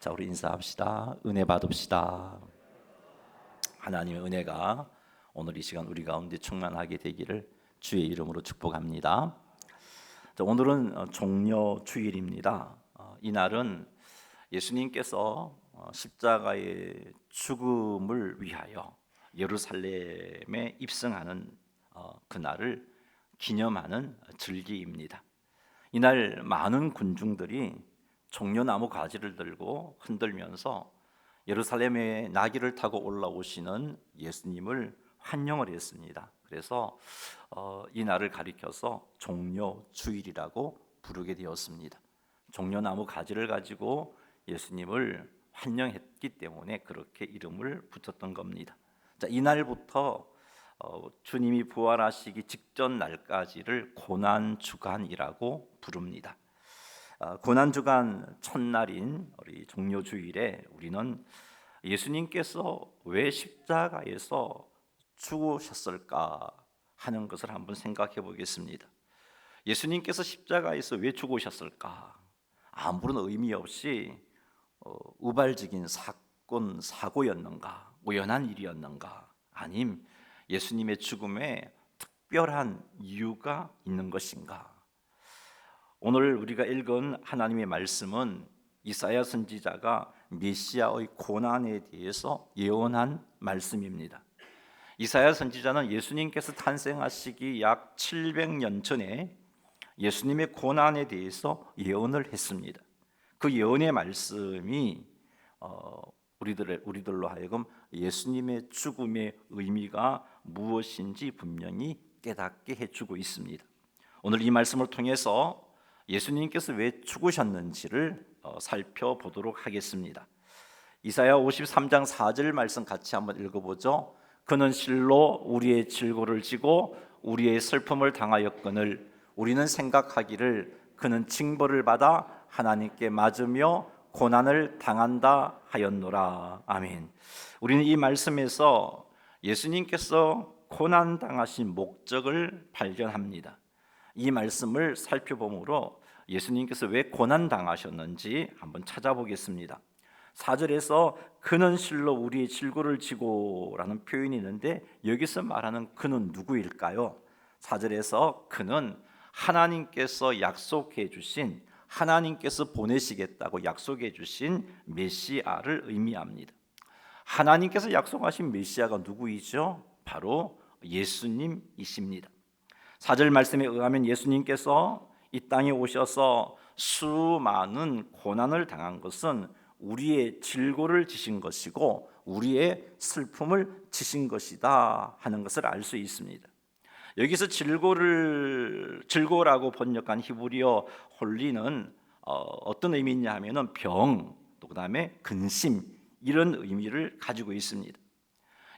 자, 우리 인사합시다. 은혜 받읍시다. 하나님의 은혜가 오늘 이 시간 우리 가운데 충만하게 되기를 주의 이름으로 축복합니다. 자, 오늘은 어, 종려 주일입니다. 어, 이 날은 예수님께서 어, 십자가의 죽음을 위하여 예루살렘에 입성하는 어, 그날을 기념하는 절기입니다. 이날 많은 군중들이 종려나무 가지를 들고 흔들면서 예루살렘에 나귀를 타고 올라오시는 예수님을 환영을 했습니다. 그래서 어, 이 날을 가리켜서 종려 주일이라고 부르게 되었습니다. 종려나무 가지를 가지고 예수님을 환영했기 때문에 그렇게 이름을 붙였던 겁니다. 자, 이날부터 어, 주님이 부활하시기 직전 날까지를 고난 주간이라고 부릅니다. 어, 고난 주간 첫날인 우리 종료 주일에 우리는 예수님께서 왜 십자가에서 죽으셨을까 하는 것을 한번 생각해 보겠습니다. 예수님께서 십자가에서 왜 죽으셨을까? 아무런 의미 없이 어, 우발적인 사건 사고였는가? 우연한 일이었는가? 아님 예수님의 죽음에 특별한 이유가 있는 것인가? 오늘 우리가 읽은 하나님의 말씀은 이사야 선지자가 메시아의 고난에 대해서 예언한 말씀입니다. 이사야 선지자는 예수님께서 탄생하시기 약 700년 전에 예수님의 고난에 대해서 예언을 했습니다. 그 예언의 말씀이 어, 우리들 우리들로 하여금 예수님의 죽음의 의미가 무엇인지 분명히 깨닫게 해주고 있습니다. 오늘 이 말씀을 통해서 예수님께서 왜 죽으셨는지를 어, 살펴보도록 하겠습니다. 이사야 53장 4절 말씀 같이 한번 읽어보죠. 그는 실로 우리의 질고를 지고 우리의 슬픔을 당하였거늘 우리는 생각하기를 그는 징벌을 받아 하나님께 맞으며 고난을 당한다 하였노라. 아멘. 우리는 이 말씀에서 예수님께서 고난 당하신 목적을 발견합니다. 이 말씀을 살펴보므로 예수님께서 왜 고난 당하셨는지 한번 찾아보겠습니다. 4절에서 그는 실로 우리의 질고를 지고라는 표현이 있는데 여기서 말하는 그는 누구일까요? 4절에서 그는 하나님께서 약속해 주신 하나님께서 보내시겠다고 약속해 주신 메시아를 의미합니다. 하나님께서 약속하신 메시아가 누구이죠? 바로 예수님이십니다. 4절 말씀에 의하면 예수님께서 이 땅에 오셔서 수많은 고난을 당한 것은 우리의 질고를 지신 것이고 우리의 슬픔을 지신 것이다 하는 것을 알 수 있습니다. 여기서 질고를 질고라고 번역한 히브리어 홀리는 어, 떤 의미냐 하면은 병, 또 그다음에 근심 이런 의미를 가지고 있습니다.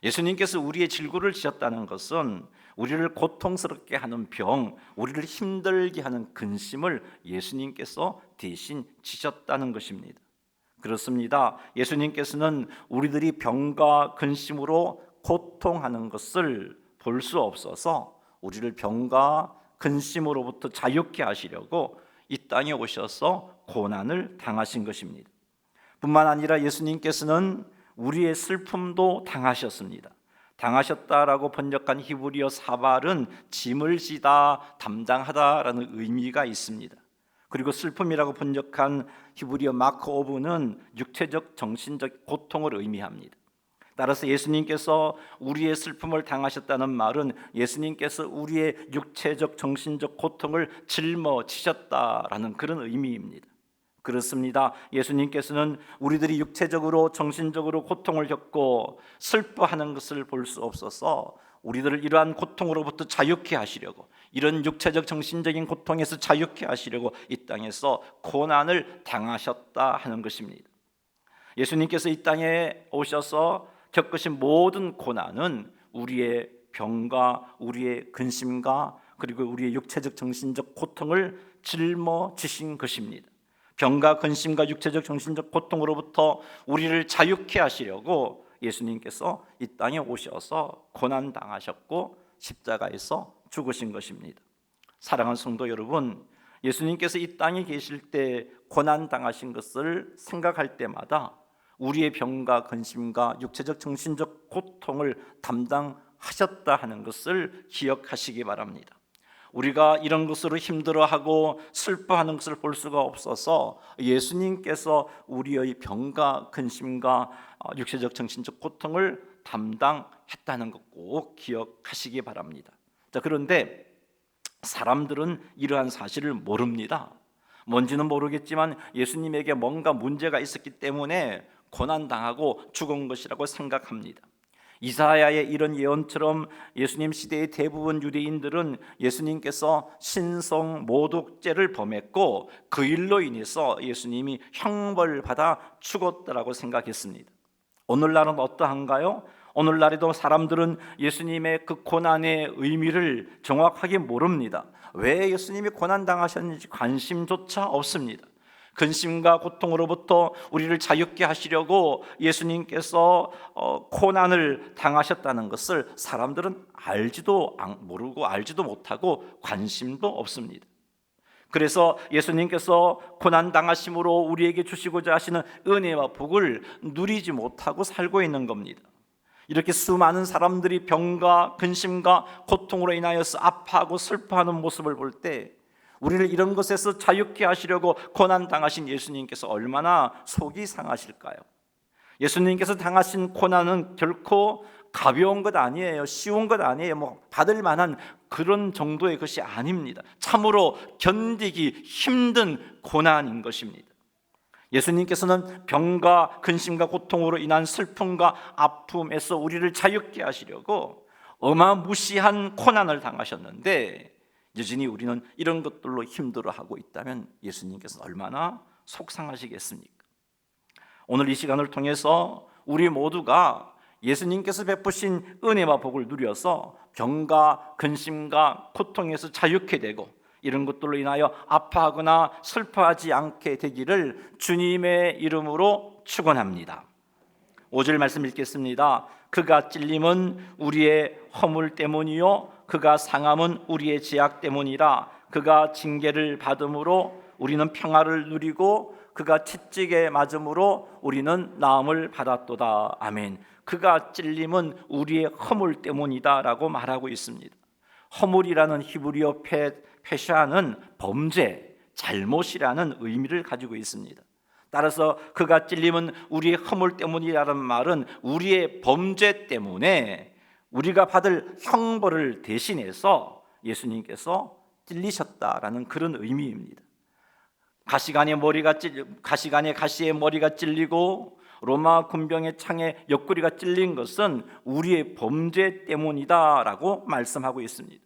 예수님께서 우리의 질고를 지셨다는 것은 우리를 고통스럽게 하는 병, 우리를 힘들게 하는 근심을 예수님께서 대신 지셨다는 것입니다. 그렇습니다. 예수님께서는 우리들이 병과 근심으로 고통하는 것을 볼 수 없어서 우리를 병과 근심으로부터 자유케 하시려고 이 땅에 오셔서 고난을 당하신 것입니다. 뿐만 아니라 예수님께서는 우리의 슬픔도 당하셨습니다. 당하셨다라고 번역한 히브리어 사발은 짐을 지다 담당하다라는 의미가 있습니다. 그리고 슬픔이라고 번역한 히브리어 마크 오브는 육체적 정신적 고통을 의미합니다. 따라서 예수님께서 우리의 슬픔을 당하셨다는 말은 예수님께서 우리의 육체적 정신적 고통을 짊어지셨다라는 그런 의미입니다. 그렇습니다. 예수님께서는 우리들이 육체적으로 정신적으로 고통을 겪고 슬퍼하는 것을 볼 수 없어서 우리들을 이러한 고통으로부터 자유케 하시려고 이런 육체적 정신적인 고통에서 자유케 하시려고 이 땅에서 고난을 당하셨다 하는 것입니다. 예수님께서 이 땅에 오셔서 겪으신 모든 고난은 우리의 병과 우리의 근심과 그리고 우리의 육체적 정신적 고통을 짊어지신 것입니다. 병과 근심과 육체적 정신적 고통으로부터 우리를 자유케 하시려고 예수님께서 이 땅에 오셔서 고난 당하셨고 십자가에서 죽으신 것입니다. 사랑하는 성도 여러분, 예수님께서 이 땅에 계실 때 고난 당하신 것을 생각할 때마다 우리의 병과 근심과 육체적 정신적 고통을 담당하셨다 하는 것을 기억하시기 바랍니다. 우리가 이런 것으로 힘들어하고 슬퍼하는 것을 볼 수가 없어서 예수님께서 우리의 병과 근심과 어, 육체적 정신적 고통을 담당했다는 것 꼭 기억하시기 바랍니다. 자, 그런데 사람들은 이러한 사실을 모릅니다. 뭔지는 모르겠지만 예수님에게 뭔가 문제가 있었기 때문에 고난 당하고 죽은 것이라고 생각합니다. 이사야의 이런 예언처럼 예수님 시대의 대부분 유대인들은 예수님께서 신성 모독죄를 범했고 그 일로 인해서 예수님이 형벌받아 죽었다라고 생각했습니다. 오늘날은 어떠한가요? 오늘날에도 사람들은 예수님의 그 고난의 의미를 정확하게 모릅니다. 왜 예수님이 고난 당하셨는지 관심조차 없습니다. 근심과 고통으로부터 우리를 자유케 하시려고 예수님께서 어, 고난을 당하셨다는 것을 사람들은 알지도 모르고 알지도 못하고 관심도 없습니다. 그래서 예수님께서 고난 당하심으로 우리에게 주시고자 하시는 은혜와 복을 누리지 못하고 살고 있는 겁니다. 이렇게 수많은 사람들이 병과 근심과 고통으로 인하여서 아파하고 슬퍼하는 모습을 볼 때 우리를 이런 것에서 자유케 하시려고 고난 당하신 예수님께서 얼마나 속이 상하실까요? 예수님께서 당하신 고난은 결코 가벼운 것 아니에요. 쉬운 것 아니에요. 뭐 받을 만한 그런 정도의 것이 아닙니다. 참으로 견디기 힘든 고난인 것입니다. 예수님께서는 병과 근심과 고통으로 인한 슬픔과 아픔에서 우리를 자유케 하시려고 어마무시한 고난을 당하셨는데 여전히 우리는 이런 것들로 힘들어하고 있다면 예수님께서 얼마나 속상하시겠습니까? 오늘 이 시간을 통해서 우리 모두가 예수님께서 베푸신 은혜와 복을 누려서 병과 근심과 고통에서 자유케 되고 이런 것들로 인하여 아파하거나 슬퍼하지 않게 되기를 주님의 이름으로 축원합니다. 5절 말씀 읽겠습니다. 그가 찔림은 우리의 허물 때문이요 그가 상함은 우리의 죄악 때문이라 그가 징계를 받음으로 우리는 평화를 누리고 그가 채찍에 맞음으로 우리는 나음을 받았도다. 아멘. 그가 찔림은 우리의 허물 때문이다라고 말하고 있습니다. 허물이라는 히브리어 페, 페샤는 범죄, 잘못이라는 의미를 가지고 있습니다. 따라서 그가 찔림은 우리의 허물 때문이라는 말은 우리의 범죄 때문에 우리가 받을 형벌을 대신해서 예수님께서 찔리셨다라는 그런 의미입니다. 가시관의 머리가 찔 가시관의 가시의 머리가 찔리고 로마 군병의 창에 옆구리가 찔린 것은 우리의 범죄 때문이다라고 말씀하고 있습니다.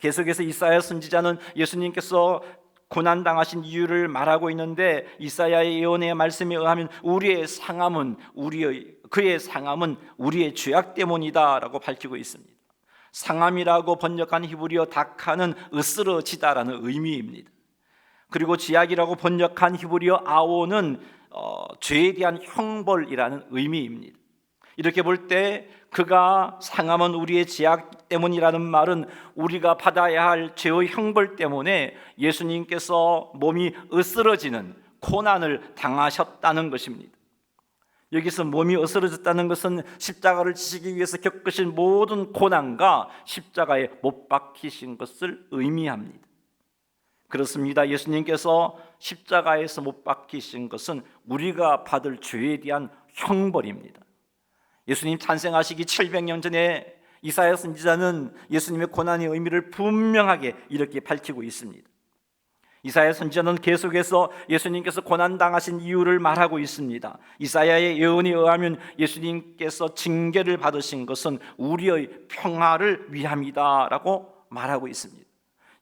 계속해서 이사야 선지자는 예수님께서 고난 당하신 이유를 말하고 있는데 이사야의 예언의 말씀에 의하면 우리의 상함은 우리의 그의 상함은 우리의 죄악 때문이다라고 밝히고 있습니다. 상함이라고 번역한 히브리어 다카는 으스러지다라는 의미입니다. 그리고 지약이라고 번역한 히브리어 아오는 어, 죄에 대한 형벌이라는 의미입니다. 이렇게 볼 때 그가 상함은 우리의 제약 때문이라는 말은 우리가 받아야 할 죄의 형벌 때문에 예수님께서 몸이 으스러지는 고난을 당하셨다는 것입니다. 여기서 몸이 으스러졌다는 것은 십자가를 지시기 위해서 겪으신 모든 고난과 십자가에 못 박히신 것을 의미합니다. 그렇습니다. 예수님께서 십자가에서 못 박히신 것은 우리가 받을 죄에 대한 형벌입니다. 예수님 탄생하시기 700년 전에 이사야 선지자는 예수님의 고난의 의미를 분명하게 이렇게 밝히고 있습니다. 이사야 선지자는 계속해서 예수님께서 고난 당하신 이유를 말하고 있습니다. 이사야의 예언에 의하면 예수님께서 징계를 받으신 것은 우리의 평화를 위함이다라고 말하고 있습니다.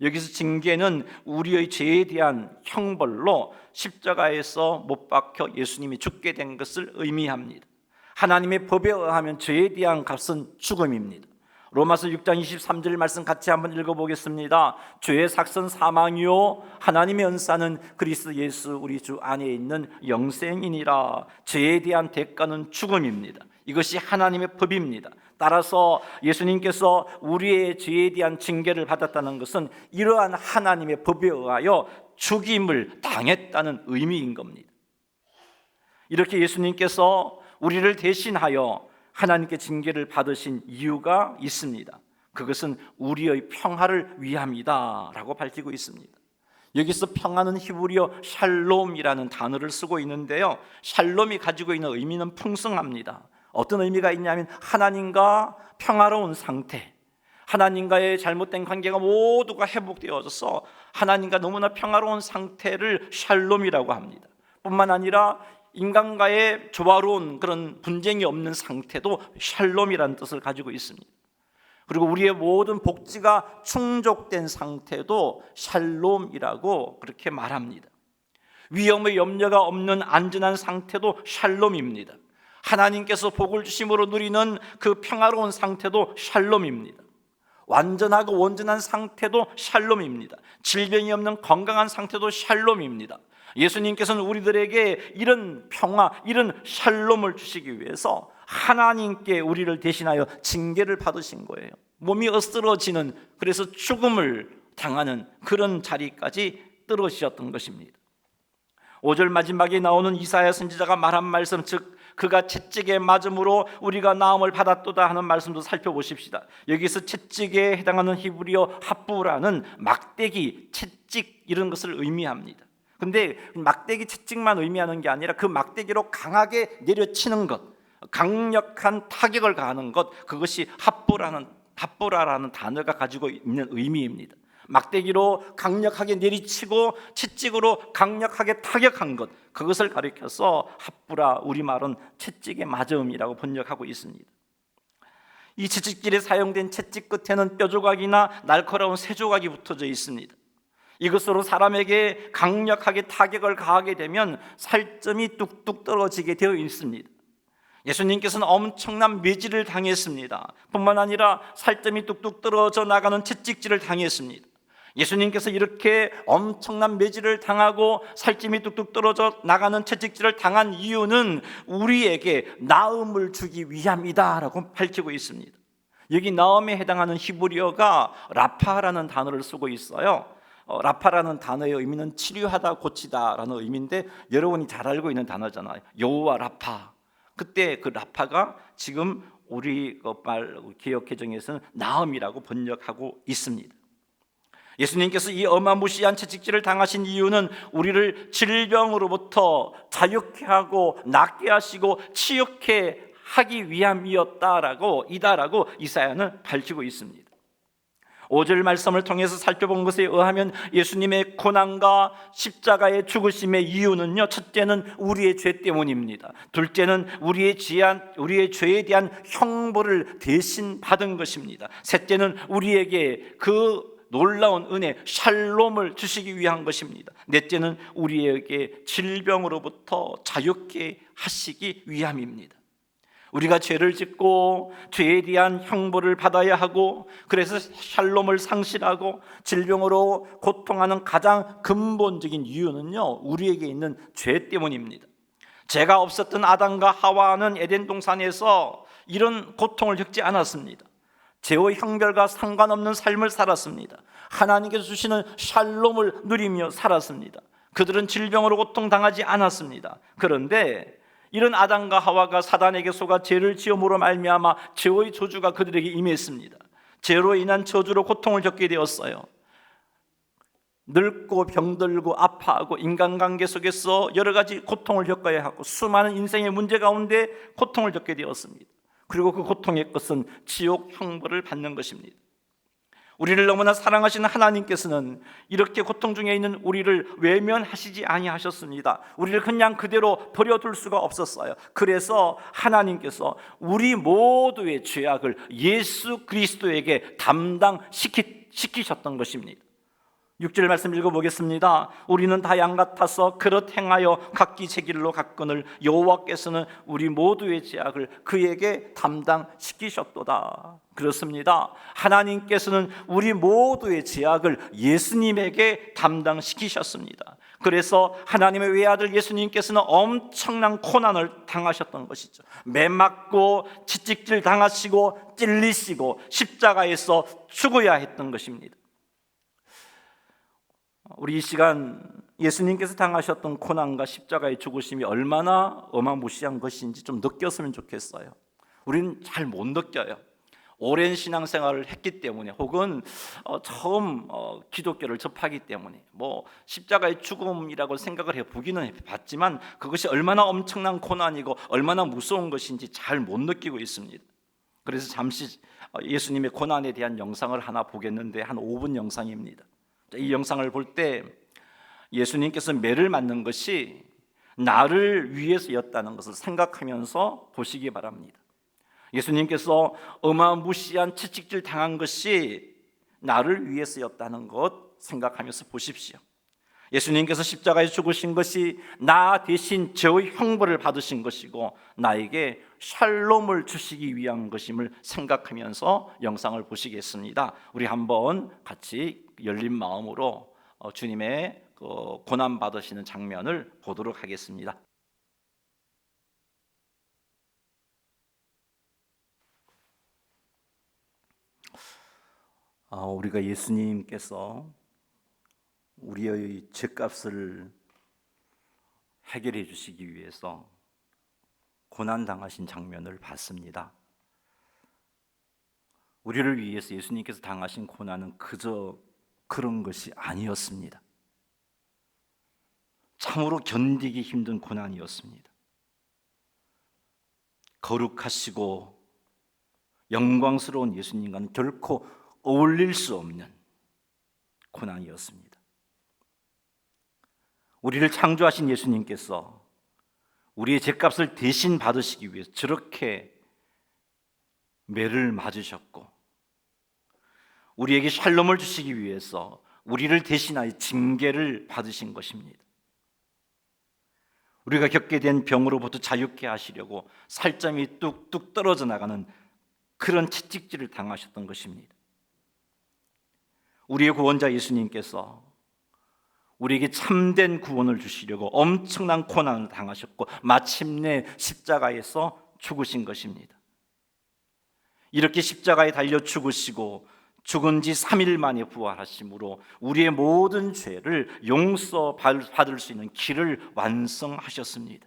여기서 징계는 우리의 죄에 대한 형벌로 십자가에서 못 박혀 예수님이 죽게 된 것을 의미합니다. 하나님의 법에 의하면 죄에 대한 값은 죽음입니다. 로마서 6장 23절 말씀 같이 한번 읽어보겠습니다. 죄의 삭선 사망이요 하나님의 은사는 그리스도 예수 우리 주 안에 있는 영생이니라. 죄에 대한 대가는 죽음입니다. 이것이 하나님의 법입니다. 따라서 예수님께서 우리의 죄에 대한 징계를 받았다는 것은 이러한 하나님의 법에 의하여 죽임을 당했다는 의미인 겁니다. 이렇게 예수님께서 우리를 대신하여 하나님께 징계를 받으신 이유가 있습니다. 그것은 우리의 평화를 위함이다라고 밝히고 있습니다. 여기서 평화는 히브리어 샬롬이라는 단어를 쓰고 있는데요. 샬롬이 가지고 있는 의미는 풍성합니다. 어떤 의미가 있냐면 하나님과 평화로운 상태, 하나님과의 잘못된 관계가 모두가 회복되어져서 하나님과 너무나 평화로운 상태를 샬롬이라고 합니다. 뿐만 아니라 인간과의 조화로운 그런 분쟁이 없는 상태도 샬롬이라는 뜻을 가지고 있습니다. 그리고 우리의 모든 복지가 충족된 상태도 샬롬이라고 그렇게 말합니다. 위험의 염려가 없는 안전한 상태도 샬롬입니다. 하나님께서 복을 주심으로 누리는 그 평화로운 상태도 샬롬입니다. 완전하고 온전한 상태도 샬롬입니다. 질병이 없는 건강한 상태도 샬롬입니다. 예수님께서는 우리들에게 이런 평화, 이런 샬롬을 주시기 위해서 하나님께 우리를 대신하여 징계를 받으신 거예요. 몸이 어스러지는 그래서 죽음을 당하는 그런 자리까지 떨어지셨던 것입니다. 5절 마지막에 나오는 이사야 선지자가 말한 말씀 즉 그가 채찍에 맞음으로 우리가 나음을 받았도다 하는 말씀도 살펴보십시다. 여기서 채찍에 해당하는 히브리어 합부라는 막대기, 채찍 이런 것을 의미합니다. 근데 막대기 채찍만 의미하는 게 아니라 그 막대기로 강하게 내려치는 것, 강력한 타격을 가하는 것, 그것이 합부라는 합부라라는 단어가 가지고 있는 의미입니다. 막대기로 강력하게 내리치고 채찍으로 강력하게 타격한 것 그것을 가리켜서 합부라 우리말은 채찍의 맞음이라고 번역하고 있습니다. 이 채찍질에 사용된 채찍 끝에는 뼈 조각이나 날카로운 새 조각이 붙어져 있습니다. 이것으로 사람에게 강력하게 타격을 가하게 되면 살점이 뚝뚝 떨어지게 되어 있습니다. 예수님께서는 엄청난 매질을 당했습니다. 뿐만 아니라 살점이 뚝뚝 떨어져 나가는 채찍질을 당했습니다. 예수님께서 이렇게 엄청난 매질을 당하고 살찜이 뚝뚝 떨어져 나가는 채찍질을 당한 이유는 우리에게 나음을 주기 위함이다라고 밝히고 있습니다. 여기 나음에 해당하는 히브리어가 라파라는 단어를 쓰고 있어요. 어, 라파라는 단어의 의미는 치료하다 고치다라는 의미인데 여러분이 잘 알고 있는 단어잖아요. 여호와 라파. 그때 그 라파가 지금 우리 말 개혁 개정에서는 나음이라고 번역하고 있습니다. 예수님께서 이 어마무시한 채찍질을 당하신 이유는 우리를 질병으로부터 자유케 하고 낫게 하시고 치유케 하기 위함이었다라고 이다라고 이사야는 밝히고 있습니다. 5절 말씀을 통해서 살펴본 것에 의하면 예수님의 고난과 십자가의 죽으심의 이유는요. 첫째는 우리의 죄 때문입니다. 둘째는 우리의 지한 우리의 죄에 대한 형벌을 대신 받은 것입니다. 셋째는 우리에게 그 놀라운 은혜 샬롬을 주시기 위한 것입니다. 넷째는 우리에게 질병으로부터 자유케 하시기 위함입니다. 우리가 죄를 짓고 죄에 대한 형벌을 받아야 하고 그래서 샬롬을 상실하고 질병으로 고통하는 가장 근본적인 이유는요 우리에게 있는 죄 때문입니다. 죄가 없었던 아담과 하와는 에덴 동산에서 이런 고통을 겪지 않았습니다. 죄의 형별과 상관없는 삶을 살았습니다. 하나님께서 주시는 샬롬을 누리며 살았습니다. 그들은 질병으로 고통당하지 않았습니다. 그런데 이런 아담과 하와가 사단에게 속아 죄를 지음으로 말미암아 죄의 저주가 그들에게 임했습니다. 죄로 인한 저주로 고통을 겪게 되었어요. 늙고 병들고 아파하고 인간관계 속에서 여러 가지 고통을 겪어야 하고 수많은 인생의 문제 가운데 고통을 겪게 되었습니다. 그리고 그 고통의 것은 지옥 형벌을 받는 것입니다. 우리를 너무나 사랑하시는 하나님께서는 이렇게 고통 중에 있는 우리를 외면하시지 아니하셨습니다. 우리를 그냥 그대로 버려둘 수가 없었어요. 그래서 하나님께서 우리 모두의 죄악을 예수 그리스도에게 담당시키셨던 것입니다. 6절 말씀 읽어보겠습니다. 우리는 다 양 같아서 그릇 행하여 각기 제 길로 갔거늘 여호와께서는 우리 모두의 죄악을 그에게 담당시키셨도다. 그렇습니다. 하나님께서는 우리 모두의 죄악을 예수님에게 담당시키셨습니다. 그래서 하나님의 외아들 예수님께서는 엄청난 고난을 당하셨던 것이죠. 매 맞고 채찍질 당하시고 찔리시고 십자가에서 죽어야 했던 것입니다. 우리 이 시간 예수님께서 당하셨던 고난과 십자가의 죽으심이 얼마나 어마무시한 것인지 좀 느꼈으면 좋겠어요. 우리는 잘 못 느껴요. 오랜 신앙생활을 했기 때문에 혹은 어, 처음 어, 기독교를 접하기 때문에 뭐 십자가의 죽음이라고 생각을 해 보기는 봤지만 그것이 얼마나 엄청난 고난이고 얼마나 무서운 것인지 잘 못 느끼고 있습니다. 그래서 잠시 어, 예수님의 고난에 대한 영상을 하나 보겠는데 한 5분 영상입니다. 이 영상을 볼 때 예수님께서 매를 맞는 것이 나를 위해서였다는 것을 생각하면서 보시기 바랍니다. 예수님께서 어마무시한 채찍질 당한 것이 나를 위해서였다는 것 생각하면서 보십시오. 예수님께서 십자가에 죽으신 것이 나 대신 저의 형벌을 받으신 것이고 나에게 샬롬을 주시기 위한 것임을 생각하면서 영상을 보시겠습니다. 우리 한번 같이 열린 마음으로 어, 주님의 그 고난 받으시는 장면을 보도록 하겠습니다. 아, 우리가 예수님께서 우리의 죄값을 해결해 주시기 위해서 고난 당하신 장면을 봤습니다. 우리를 위해서 예수님께서 당하신 고난은 그저 그런 것이 아니었습니다. 참으로 견디기 힘든 고난이었습니다. 거룩하시고 영광스러운 예수님과는 결코 어울릴 수 없는 고난이었습니다. 우리를 창조하신 예수님께서 우리의 죄값을 대신 받으시기 위해서 저렇게 매를 맞으셨고 우리에게 샬롬을 주시기 위해서 우리를 대신하여 징계를 받으신 것입니다. 우리가 겪게 된 병으로부터 자유케 하시려고 살점이 뚝뚝 떨어져 나가는 그런 채찍질을 당하셨던 것입니다. 우리의 구원자 예수님께서 우리에게 참된 구원을 주시려고 엄청난 고난을 당하셨고 마침내 십자가에서 죽으신 것입니다. 이렇게 십자가에 달려 죽으시고 죽은 지 3일 만에 부활하심으로 우리의 모든 죄를 용서받을 수 있는 길을 완성하셨습니다.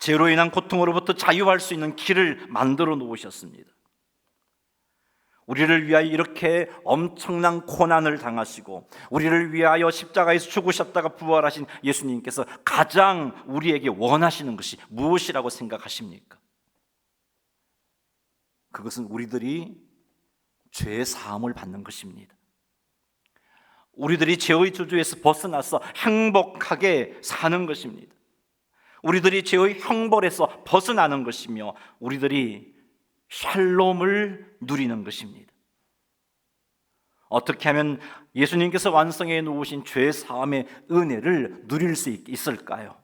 죄로 인한 고통으로부터 자유할 수 있는 길을 만들어 놓으셨습니다. 우리를 위하여 이렇게 엄청난 고난을 당하시고 우리를 위하여 십자가에서 죽으셨다가 부활하신 예수님께서 가장 우리에게 원하시는 것이 무엇이라고 생각하십니까? 그것은 우리들이 죄 사함을 받는 것입니다. 우리들이 죄의 주주에서 벗어나서 행복하게 사는 것입니다. 우리들이 죄의 형벌에서 벗어나는 것이며 우리들이 샬롬을 누리는 것입니다. 어떻게 하면 예수님께서 완성해 놓으신 죄 사함의 은혜를 누릴 수 있을까요?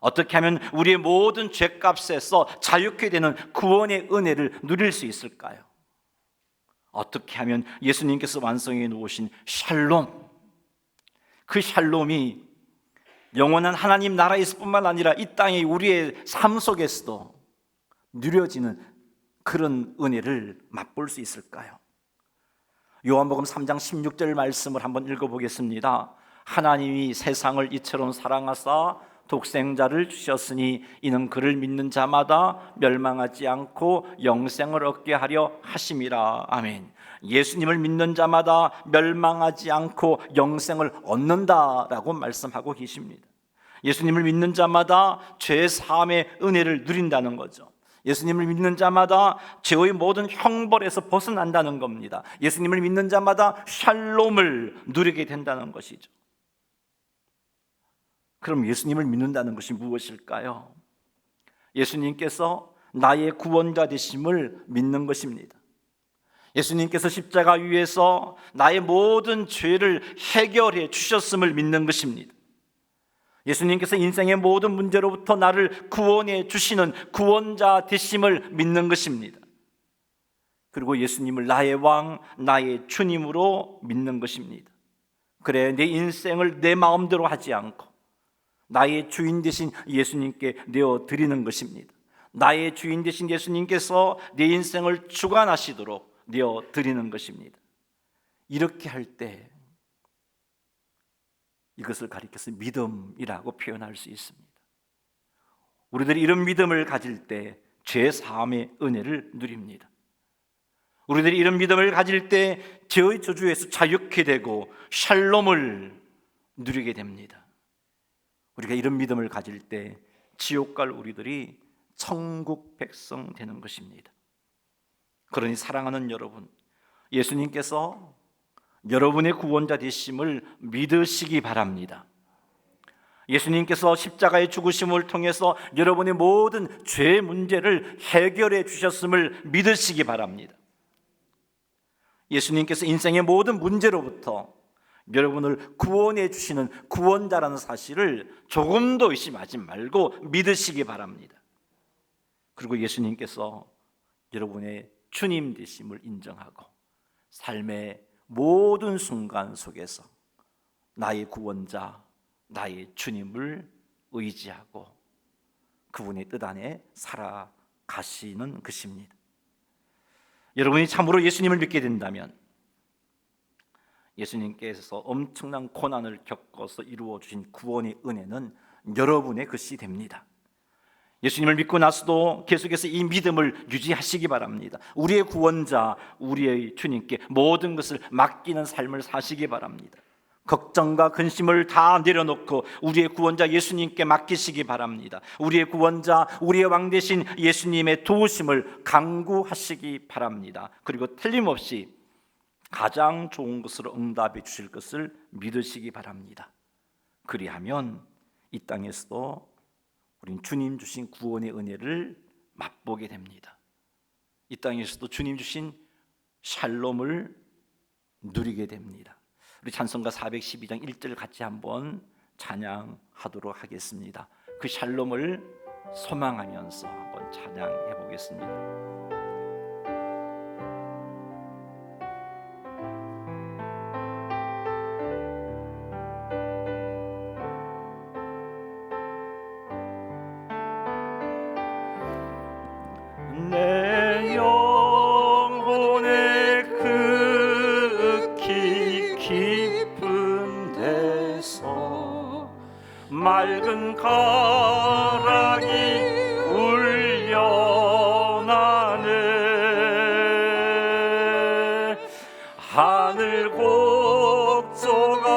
어떻게 하면 우리의 모든 죄값에서 자유케 되는 구원의 은혜를 누릴 수 있을까요? 어떻게 하면 예수님께서 완성해 놓으신 샬롬, 그 샬롬이 영원한 하나님 나라에서뿐만 아니라 이 땅의 우리의 삶 속에서도 누려지는 그런 은혜를 맛볼 수 있을까요? 요한복음 3장 16절 말씀을 한번 읽어보겠습니다. 하나님이 세상을 이처럼 사랑하사 독생자를 주셨으니 이는 그를 믿는 자마다 멸망하지 않고 영생을 얻게 하려 하심이라. 아멘. 예수님을 믿는 자마다 멸망하지 않고 영생을 얻는다라고 말씀하고 계십니다. 예수님을 믿는 자마다 죄 사함의 은혜를 누린다는 거죠. 예수님을 믿는 자마다 죄의 모든 형벌에서 벗어난다는 겁니다. 예수님을 믿는 자마다 샬롬을 누리게 된다는 것이죠. 그럼 예수님을 믿는다는 것이 무엇일까요? 예수님께서 나의 구원자 되심을 믿는 것입니다. 예수님께서 십자가 위에서 나의 모든 죄를 해결해 주셨음을 믿는 것입니다. 예수님께서 인생의 모든 문제로부터 나를 구원해 주시는 구원자 되심을 믿는 것입니다. 그리고 예수님을 나의 왕, 나의 주님으로 믿는 것입니다. 그래, 내 인생을 내 마음대로 하지 않고 나의 주인 되신 예수님께 내어 드리는 것입니다. 나의 주인 되신 예수님께서 내 인생을 주관하시도록 내어 드리는 것입니다. 이렇게 할 때 이것을 가리켜서 믿음이라고 표현할 수 있습니다. 우리들이 이런 믿음을 가질 때 죄 사함의 은혜를 누립니다. 우리들이 이런 믿음을 가질 때 죄의 저주에서 자유케 되고 샬롬을 누리게 됩니다. 우리가 이런 믿음을 가질 때 지옥 갈 우리들이 천국 백성 되는 것입니다. 그러니 사랑하는 여러분, 예수님께서 여러분의 구원자 되심을 믿으시기 바랍니다. 예수님께서 십자가의 죽으심을 통해서 여러분의 모든 죄 문제를 해결해 주셨음을 믿으시기 바랍니다. 예수님께서 인생의 모든 문제로부터 여러분을 구원해 주시는 구원자라는 사실을 조금도 의심하지 말고 믿으시기 바랍니다. 그리고 예수님께서 여러분의 주님 되심을 인정하고 삶의 모든 순간 속에서 나의 구원자, 나의 주님을 의지하고 그분의 뜻 안에 살아가시는 것입니다. 여러분이 참으로 예수님을 믿게 된다면 예수님께서 엄청난 고난을 겪어서 이루어 주신 구원의 은혜는 여러분의 것이 됩니다. 예수님을 믿고 나서도 계속해서 이 믿음을 유지하시기 바랍니다. 우리의 구원자, 우리의 주님께 모든 것을 맡기는 삶을 사시기 바랍니다. 걱정과 근심을 다 내려놓고 우리의 구원자 예수님께 맡기시기 바랍니다. 우리의 구원자, 우리의 왕 대신 예수님의 도우심을 강구하시기 바랍니다. 그리고 틀림없이 가장 좋은 것으로 응답해 주실 것을 믿으시기 바랍니다. 그리하면 이 땅에서도 우린 주님 주신 구원의 은혜를 맛보게 됩니다. 이 땅에서도 주님 주신 샬롬을 누리게 됩니다. 우리 찬송가 412장 1절 같이 한번 찬양하도록 하겠습니다. 그 샬롬을 소망하면서 한번 찬양해 보겠습니다. so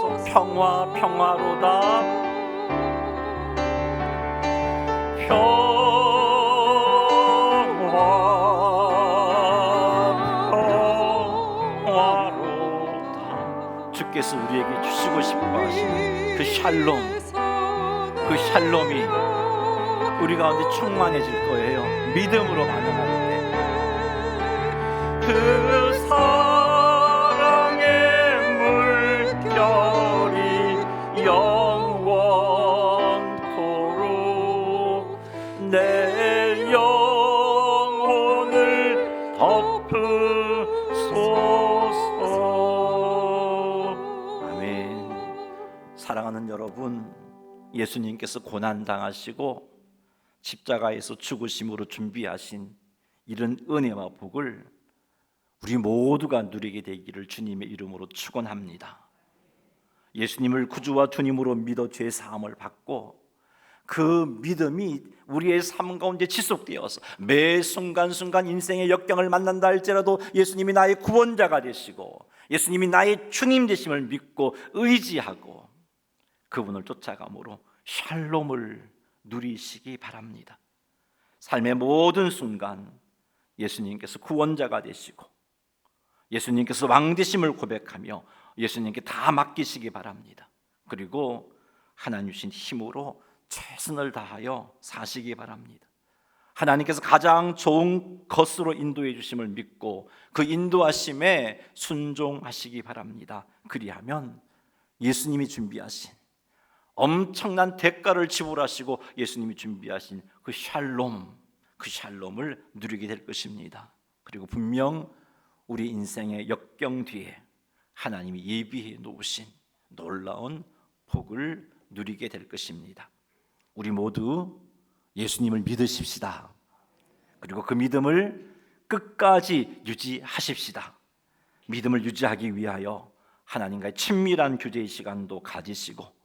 덮으소서 평화 평화로다. 평화 평화로다. 주께서 우리에게 주시고 싶어 하시는 그 샬롬 그 샬롬이 우리 가운데 충만해질 거예요. 믿음으로 반응할 때그 예수님께서 고난 당하시고 십자가에서 죽으심으로 준비하신 이런 은혜와 복을 우리 모두가 누리게 되기를 주님의 이름으로 축원합니다. 예수님을 구주와 주님으로 믿어 죄 사함을 받고 그 믿음이 우리의 삶 가운데 지속되어서 매 순간순간 인생의 역경을 만난다 할지라도 예수님이 나의 구원자가 되시고 예수님이 나의 주님 되심을 믿고 의지하고 그분을 쫓아감으로 샬롬을 누리시기 바랍니다. 삶의 모든 순간 예수님께서 구원자가 되시고 예수님께서 왕 되심을 고백하며 예수님께 다 맡기시기 바랍니다. 그리고 하나님 주신 힘으로 최선을 다하여 사시기 바랍니다. 하나님께서 가장 좋은 것으로 인도해 주심을 믿고 그 인도하심에 순종하시기 바랍니다. 그리하면 예수님이 준비하신 엄청난 대가를 지불하시고 예수님이 준비하신 그 샬롬, 그 샬롬을 누리게 될 것입니다. 그리고 분명 우리 인생의 역경 뒤에 하나님이 예비해 놓으신 놀라운 복을 누리게 될 것입니다. 우리 모두 예수님을 믿으십시다. 그리고 그 믿음을 끝까지 유지하십시다. 믿음을 유지하기 위하여 하나님과의 친밀한 교제의 시간도 가지시고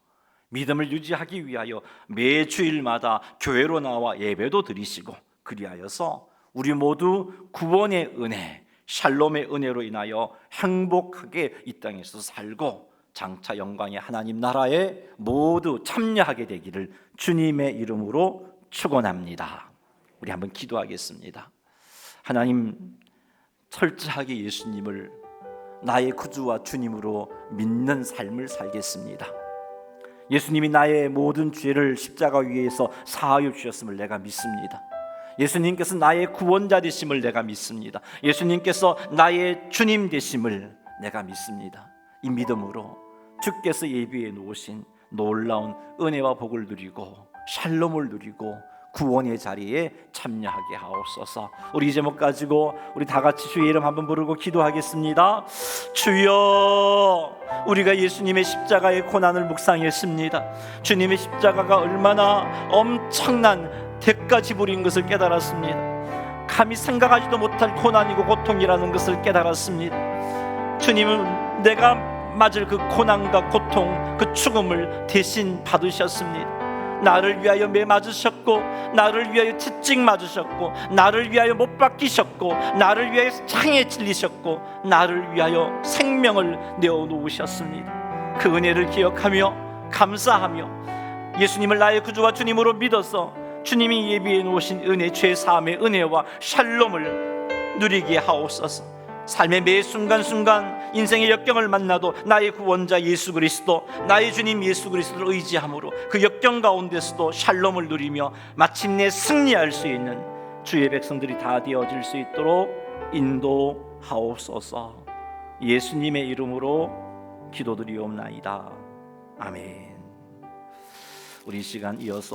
믿음을 유지하기 위하여 매 주일마다 교회로 나와 예배도 드리시고 그리하여서 우리 모두 구원의 은혜, 샬롬의 은혜로 인하여 행복하게 이 땅에서 살고 장차 영광의 하나님 나라에 모두 참여하게 되기를 주님의 이름으로 축원합니다. 우리 한번 기도하겠습니다. 하나님 철저하게 예수님을 나의 구주와 주님으로 믿는 삶을 살겠습니다. 예수님이 나의 모든 죄를 십자가 위에서 사하여 주셨음을 내가 믿습니다. 예수님께서 나의 구원자 되심을 내가 믿습니다. 예수님께서 나의 주님 되심을 내가 믿습니다. 이 믿음으로 주께서 예비해 놓으신 놀라운 은혜와 복을 누리고 샬롬을 누리고 구원의 자리에 참여하게 하옵소서. 우리 이 제목 가지고 우리 다 같이 주의 이름 한번 부르고 기도하겠습니다. 주여, 우리가 예수님의 십자가의 고난을 묵상했습니다. 주님의 십자가가 얼마나 엄청난 대가 지불인 것을 깨달았습니다. 감히 생각하지도 못할 고난이고 고통이라는 것을 깨달았습니다. 주님은 내가 맞을 그 고난과 고통, 그 죽음을 대신 받으셨습니다. 나를 위하여 매 맞으셨고 나를 위하여 채찍 맞으셨고 나를 위하여 못 박히셨고 나를 위하여 창에 찔리셨고 나를 위하여 생명을 내어 놓으셨습니다. 그 은혜를 기억하며 감사하며 예수님을 나의 구주와 주님으로 믿어서 주님이 예비해 놓으신 은혜 죄 사함의 은혜와 샬롬을 누리게 하옵소서. 삶의 매 순간순간 인생의 역경을 만나도 나의 구원자 예수 그리스도 나의 주님 예수 그리스도를 의지함으로 그 역경 가운데서도 샬롬을 누리며 마침내 승리할 수 있는 주의 백성들이 다 되어질 수 있도록 인도하옵소서. 예수님의 이름으로 기도드리옵나이다. 아멘. 우리 이 시간 이어서